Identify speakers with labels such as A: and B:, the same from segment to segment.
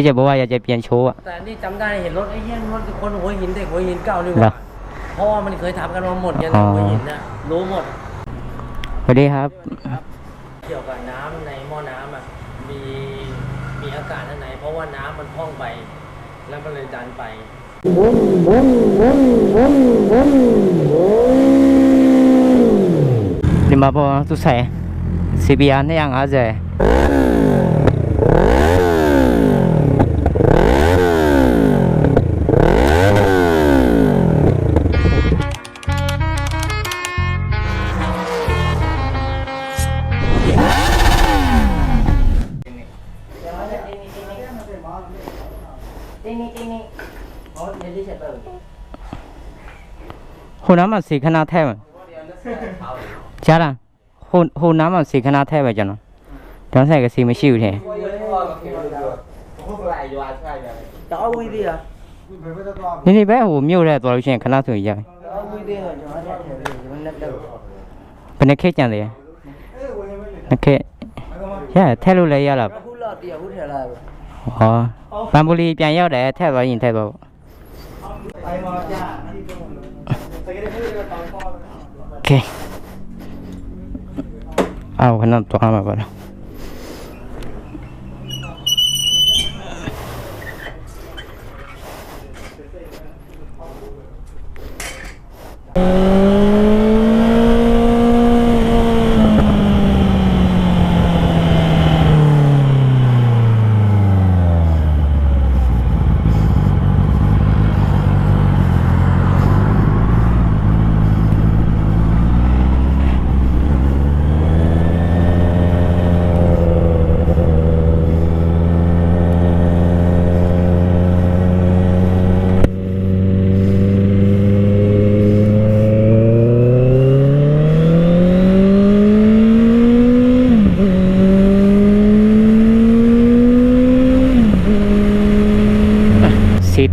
A: ที่จะบอกว่าอยากจะเปลี่ยนโชว์อะ
B: แต่นี่จำได้เห็นรถไอ้เหี้ยรถคนหัวหินแต่หัวหินเก่านี่
A: เหร
B: ว่ะเพราะว่ามันเคยทำกันมาหมดยัน
A: อ๋
B: หัวหินนะรู้หมด
A: สวัสดีครับ
B: เกี่ยวกับน้ำในหม้อน้ำอะมีมีอากาศข้างในเพราะว่าน้ำมันพองไป แล้วมันเลยดันไป
A: Lima po susah eh. Si Bian นยังอาเจ้ ဆိုင် CBR 250ဟိုနားမှာစီခဏထဲမှာကြားလားဟိုဟိုနားမှာစီခဏထဲပဲကျွန်တော်ကျောင်းဆိုင်ကစီမရှိဘူးတဲ့
B: တော့ဝီးသေးလား
A: နေနေပဲဟိုမြို့ထဲသွားလို့ရှိရင်ခဏဆိုရင်ရတယ်
B: တော့ဝီးသေးတော့ကျွန်တော်တက်တယ်ဒီနေ့တော့
A: ဘယ်နှခက်ကြံသေးလဲနှစ်ခက်ရထဲလို့လည်းရလား
B: ခုလောက်တရခုထဲလာပဲ
A: 哦，班布里
B: 边要来，太
A: 多人太多。OK。啊，我看到多少了？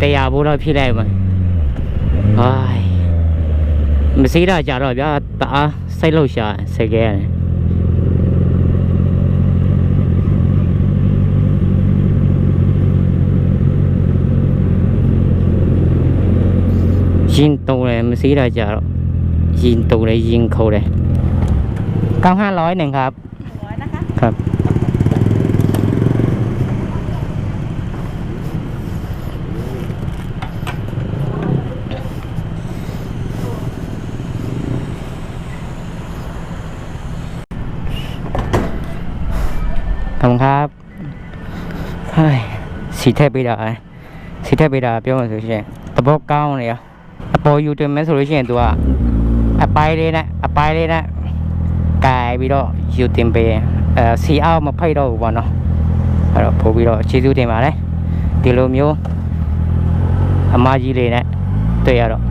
A: တရားဘိုးတော့ဖြစ်လိုက်မှာဟိုင်းမစီးတာကြတော့ဗျာတအားစိတ်လှုပ်ရှားစိတ်ကဲရတယ်ရင်တုံးတယ်မစီးတာကြတော့ရင်တုံးတယ်ရင်ခုတ်တယ်ကောင်း500หนึ่งครับ
C: ร้อยนะคะ
A: စီထည့်ပေးတာစီထည့်ပေးတာပြောမှဆိုရှင်သဘောကောင်းတယ်ရအပေါ်ယူတင်မဲဆိုလို့ရှိရင် तू ကအပိုင်းလေးနဲ့အပိုင်းလေးနဲ့ကင်ပြီးတော့ယူတင်ပေးအဲစီအောင်မဖိတ်တော့ဘူးပေါ့နော်အဲ့တော့ပို့ပြီးတော့ကျေးဇူးတင်ပါတယ်ဒီလိုမျိုးအမကြီးလေးနဲ့တွေ့ရတော့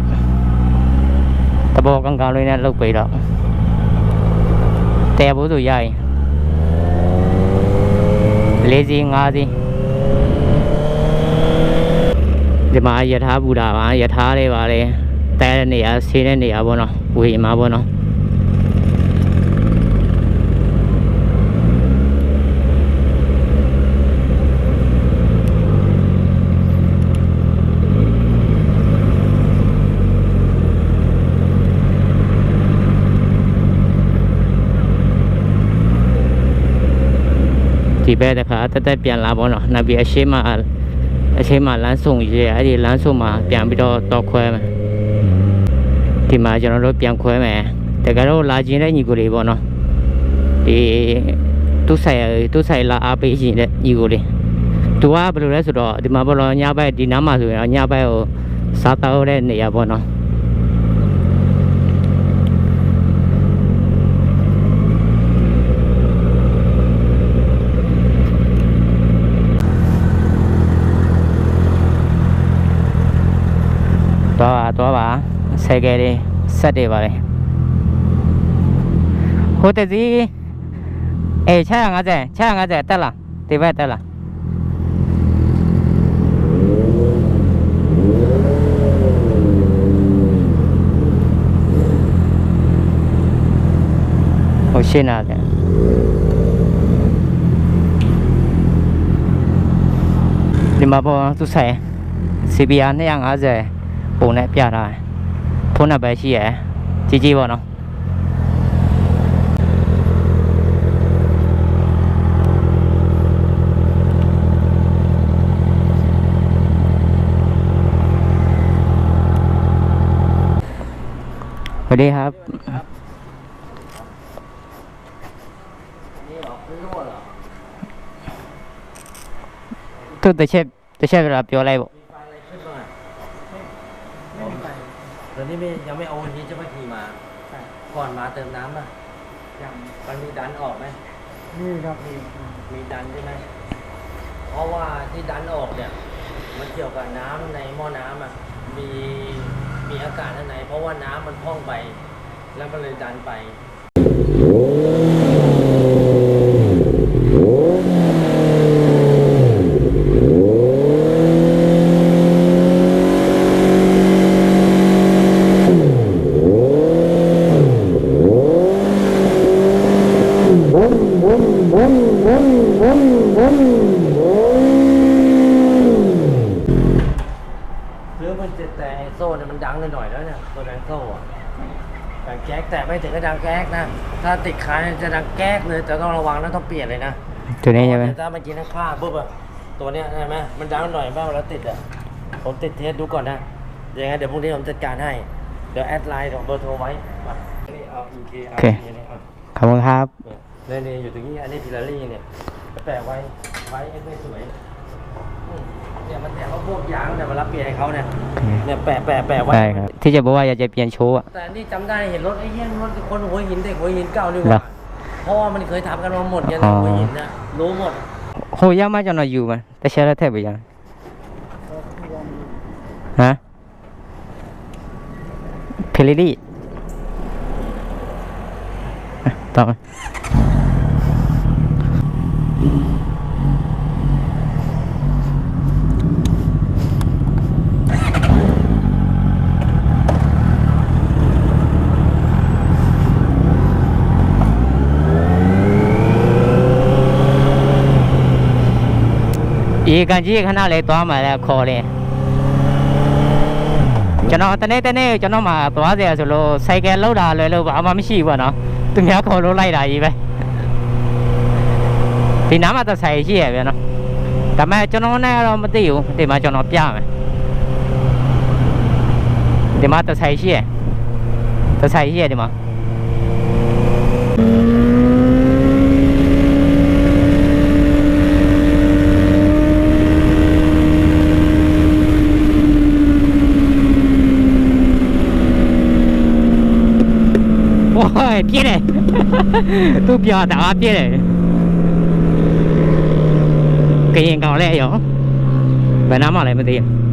A: တဘောကောင်းကောင်းလေးနဲ့လှုပ်ပေးတော့တဲဖို့ဆိုရရင်၄စီ၅စီ ဒီမှာယထာဘူတာပါယထာလေးပါလေတဲတဲ့နေရာဆေးတဲ့နေရာပေါ့နော်ဝေမှာပေါ့နော်ဒီဘက်တခါတက်တက်ပြန်လာပေါ့နော်နောက်ပြီးအရှိမ အရှိမလမ်းဆုံရဲအဲ့ဒီလမ်းဆုံမှာပြန်ပြီးတော့တော့ခွဲမယ်ဒီမှာကျွန်တော်တို့ပြန်ခွဲမယ်တကယ်တော့လာခြင်းတဲ့ညီကိုတွေပေါ့နော်ဒီသူ့ဆိုင်သူ့ဆိုင်လာအားပေးခြင်းတဲ့ညီကိုတွေသူကဘယ်လိုလဲဆိုတော့ဒီမှာပေါ့နော်ညဘက်ဒီနားမှာဆိုရင်တော့ညဘက်ကိုစားတောက်တဲ့နေရာပေါ့နော် ဆယ်ကယ်လေးဆက်တွေပါလေဟိုတစီအေး650 650တက်လားဒီဘက်တက်လားဟိုရှင်းလာတယ် မှာပေါ်သူဆိုင် CBR 250 ပုံနဲ့ပြထားတယ်ဖုန်းနံပါတ်ရှိရယ်ကြီးကြီးပေါ့နော်สวัสดีครับ
B: นี่เหรอไม่รู้เหรอ
A: သူတစ်ချက်တစ်ချက်ပြောပြောလိုက်ပေါ့
B: มีไฟอะไรขึ้น เดี๋ยวนี้ไม่ยังไม่เอาวันนี้จะไม่ขี่มาก่อนมาเติมน้ำป่ะยังมันมีดันออกไหม
C: นี่ครับมี
B: มีดันใช่ไหมเพราะว่าที่ดันออกเนี่ย มันเกี่ยวกับน้ำในหม้อน้ำอะมีมีอากาศข้างในเพราะว่าน้ำมันพ่องไป แล้วมันเลยดันไป หรือมันจะแต่ไอ้โซ่เนี่ยมันดังหน่อยๆแล้วเนี่ยตัวแรงโซ่อะดังแก๊กแต่ ไม่ถึงกับดังแก๊กนะ ถ้าติดคานจะดังแก๊กเลยแต่ต้องระวังนะต้องเปลี่ยนเลยนะ
A: ตัวนี้ใช่ไหม
B: ถ้าเมื่อกี้นั่งข้าปุ๊บอะตัวเนี้ยใช่ไหมมันดังหน่อยบ้างแล้วติดอะผมติดเทสดูก่อนนะเดี๋ยวยังไงเดี๋ยวพรุ่งนี้ผมจัดการให้ เดี๋ยวแอดไลน์ของเบอร์โทรไว้มานี่เอา EK
A: โอเค
B: นี่เอา
A: ขอบคุณครับ
B: เนี่ยนี่อยู่ตรงนี้อันนี้พิลารี่เนี่ยแปะไว้ไว้ให้สวยอืม เนี่ยมันแต่เขาพูดยางเนี่ยเวลาเปลี่ยนให้เขาเนี่ยเนี่ยแปะแปะแปะไว่
A: คที่จะบอกว่าอยากจะเปลี่ยนโชว์
B: แต่นี่จำได้เห็นรถไอ้เยี่ยนรถคนหัวหินแต่กหัวหินเก่านี่
A: เหร
B: วะเพราะว่ามันเคยทำกันมาหมดยันหัวหินนะรู้หมด
A: โหยากมากจะนอนอยู่มันแต่เชื่อแล้วแทบไปยังฮะเพลิลี่ต่อไป ဒီကန်ကြီးခဏလေးသွားမှလည်းခေါ်တယ်ကျွန်တော်တနေ့တနေ့ကျွန်တော်မှသွားเสียဆိုလို့စိုက်ကယ်လောက်တာလွယ်လို့ဘာမှမရှိဘူးပေါ့နော်သူများခေါ်လို့လိုက်တာကြီးပဲဒီနားမှာတော့ဆိုင်ရှိရပြန်နော်ဒါပေမဲ့ကျွန်တော်နဲ့တော့မသိဘူးဒီမှာကျွန်တော်ပြမယ်ဒီမှာတော့ဆိုင်ရှိရတော့ဆိုင်ရှိရဒီမှာ တယ်ပြေးတယ်သူ့ပြောတာပြေးတယ်ကရင်ကောင်လဲရောဘယ်နာမှလည်းမသိဘူး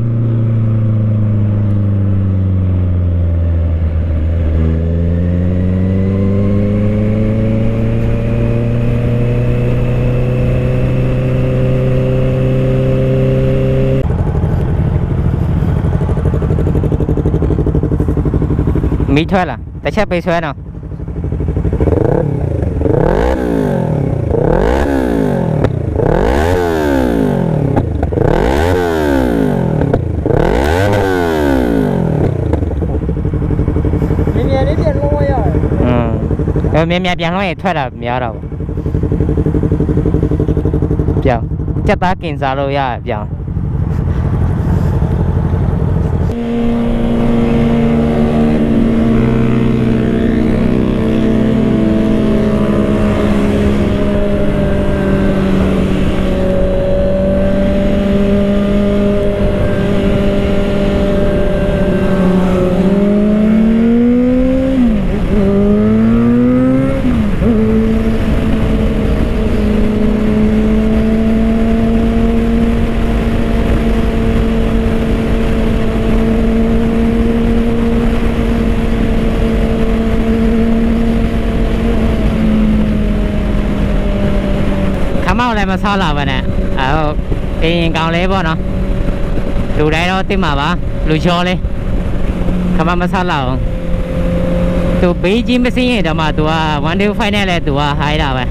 A: မီးထွက်လာတစ်ချက်ပိတ်ဆွဲတော့ တော်များများပြန်လွှဲရင်ထွက်တာများတော့ပြောင်းကြက်သားကင်စားလို့ရပြောင်း လည်းမဆောက်လာပါနဲ့အဲဟုတ်ကရင်ကောင်လေးပေါ့နော်လူတိုင်းတော့သိမှာပါလူချောလေးခမမဆောက်လာအောင်သူဘေးကြီးမစင်းရင်တော့မှသူက125နဲ့လဲသူကဟိုင်းတာပဲ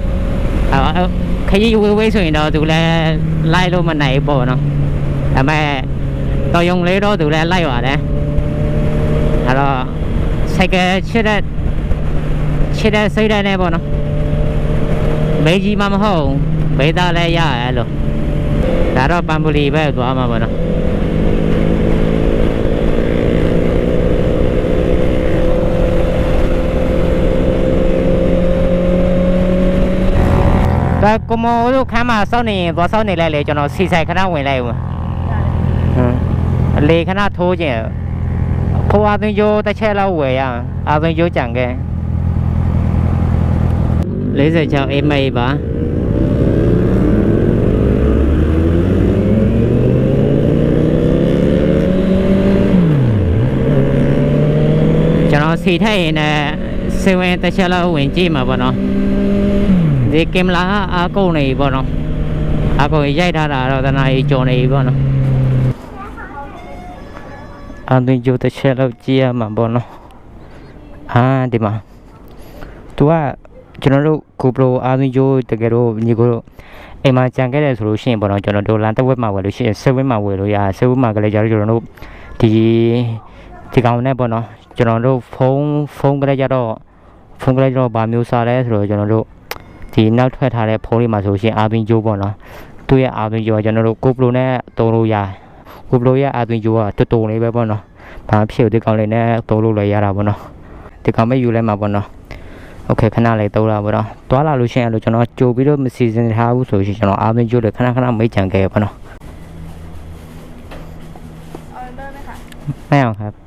A: အဲခရီးဝေးဝေးဆိုရင်တော့သူလည်းလိုက်လို့မနိုင်ဘူးပေါ့နော်ဒါပေမဲ့တော်ယုံလေးတော့သူလည်းလိုက်ပါတယ်အဲ့တော့စိုက်ကချစ်တဲ့ချစ်တဲ့စိတ်ဓာတ်နဲ့ပေါ့နော်မေကြီးမှမဟုတ်ဘူး ဘေးသားလည်းရရလို့ဒါတော့ပန်ပူလီပဲသွားမှာပေါ့နော်ဒါကမောတို့ခမ်းမှာစောင့်နေရင်သွားစောင့်နေလိုက်လေကျွန်တော်စီဆိုင်ခဏဝင်လိုက်ဦးဟမ်အလေခဏထိုးခြင်းဖိုးအသွင်းကျိုးတစ်ချက်လောက်ဝယ်ရအောင်အသွင်းကျိုးကြံခဲ့46အိမ်မေးပါကျွန်တော် စီထက်ရင်လည်းစေဝင်တစ်ချက်လောက်ဝင်ကြည့်မှာပေါ့နော်ဒီကင်မရာအားကုန်နေပြီပေါ့နော်အားကုန်ရိုက်ထားတာတော့တနာကြီးကြော်နေပြီပေါ့နော်အန်တင်ဂျိုတစ်ချက်လောက်ကြည့်ရမှာပေါ့နော်အာဒီမှာသူကကျွန်တော်တို့ GoPro အာတင်ဂျိုတကယ်တော့ညီကိုတို့အိမ်မှာကြံခဲ့တယ်ဆိုလို့ရှိရင်ပေါ့နော်ကျွန်တော်တို့လန်တစ်ဝက်မှာဝယ်လို့ရှိရင်7ဝက်မှာဝယ်လို့ရ7ဝက်မှာကလေးကြတော့ကျွန်တော်တို့ဒီဒီကောင်နဲ့ပေါ့နော် ကျွန်တော်တို့ဖုန်းဖုန်းကလေးကြတော့ဖုန်းကလေးကြတော့ဗာမျိုးစားလဲဆိုတော့ကျွန်တော်တို့ ဒီနောက်ထွက်ထားတဲ့ဖုန်းလေးမှာဆိုရှင်အာသွင်းကြိုးပေါ့နော်သူ့ရဲ့အာသွင်းကြိုးကကျွန်တော်တို့ GoPro နဲ့သုံးလို့ရ GoPro ရဲ့အာသွင်းကြိုးကတူတူလေးပဲပေါ့နော်ဘာမှဖြစ်ဘူးဒီကောင်လေးနဲ့သုံးလို့လည်းရတာပေါ့နော်ဒီကောင်မဲ့ယူလဲမှာပေါ့နော်โอเคခဏလေးသုံးတာပေါ့နော်တွားလာလို့ရှိရင်အဲ့လိုကျွန်တော်ကြိုပြီးတော့မစီစဉ်ထားဘူးဆိုရှင်ကျွန်တော်အာသွင်းကြိုးလေးခဏခဏမိတ်ချန်ခဲ့ပေါ့နော်
D: ออเดอร์ไหมคะ
A: ไม่เอาครับ